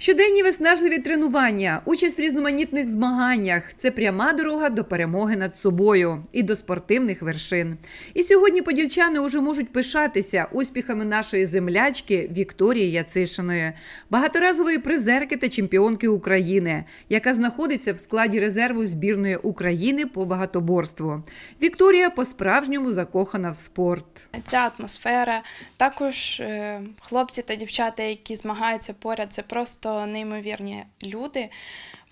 Щоденні виснажливі тренування, участь в різноманітних змаганнях це пряма дорога до перемоги над собою і до спортивних вершин. І сьогодні подільчани уже можуть пишатися успіхами нашої землячки Вікторії Яцишиної, багаторазової призерки та чемпіонки України, яка знаходиться в складі резерву збірної України по багатоборству. Вікторія по-справжньому закохана в спорт. Ця атмосфера, також е, хлопці та дівчата, які змагаються поряд, це просто неймовірні люди.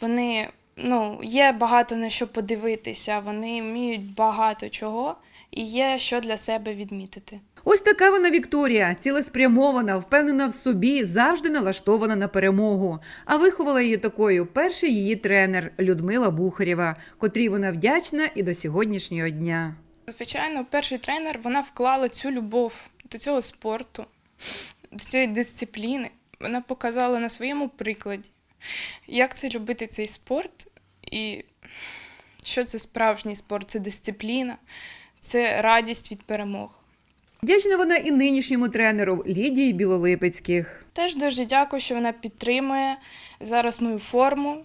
Вони ну, є багато на що подивитися, вони вміють багато чого і є що для себе відмітити. Ось така вона Вікторія, цілеспрямована, впевнена в собі, завжди налаштована на перемогу. А виховала її такою перший її тренер Людмила Бухарєва, котрій вона вдячна і до сьогоднішнього дня. Звичайно, перший тренер вона вклала цю любов до цього спорту, до цієї дисципліни. Вона показала на своєму прикладі, як це любити цей спорт, і що це справжній спорт, це дисципліна, це радість від перемог. Вдячна вона і нинішньому тренеру Лідії Білолипецьких. Теж дуже дякую, що вона підтримує зараз мою форму,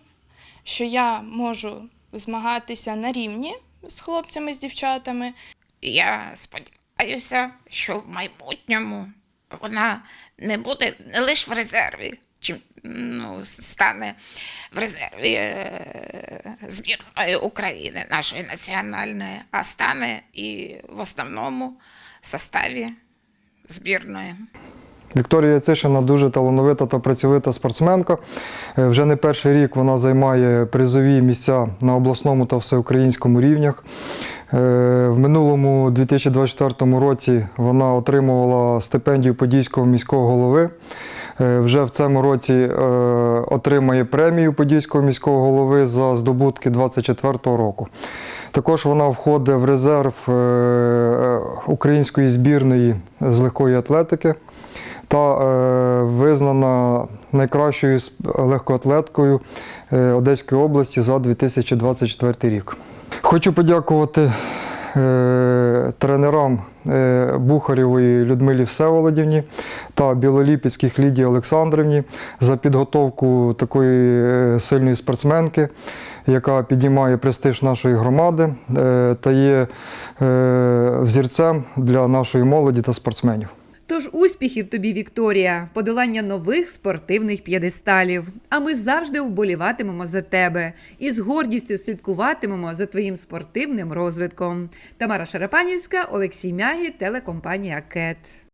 що я можу змагатися на рівні з хлопцями, з дівчатами. Я сподіваюся, що в майбутньому вона не буде не лише в резерві, чи ну, стане в резерві е, збірної України, нашої національної, а стане і в основному составі збірної. Вікторія Яцишина дуже талановита та працьовита спортсменка. Е, Вже не перший рік вона займає призові місця на обласному та всеукраїнському рівнях. Е, В минулому 2024 році вона отримувала стипендію Подільського міського голови. Е, Вже в цьому році е, отримає премію Подільського міського голови за здобутки 2024 року. Також вона входить в резерв української збірної з легкої атлетики та визнана найкращою легкоатлеткою Одеської області за 2024 рік. Хочу подякувати е, тренерам е, Бухарєвої Людмилі Всеволодівні та Білоліпецьких Лідії Олександрівні за підготовку такої е, сильної спортсменки, яка піднімає престиж нашої громади е, та є е, взірцем для нашої молоді та спортсменів. Тож успіхів тобі, Вікторія, подолання нових спортивних п'єдесталів. А ми завжди вболіватимемо за тебе і з гордістю слідкуватимемо за твоїм спортивним розвитком. Тамара Шарапанівська, Олексій Мягі, телекомпанія КЕТ.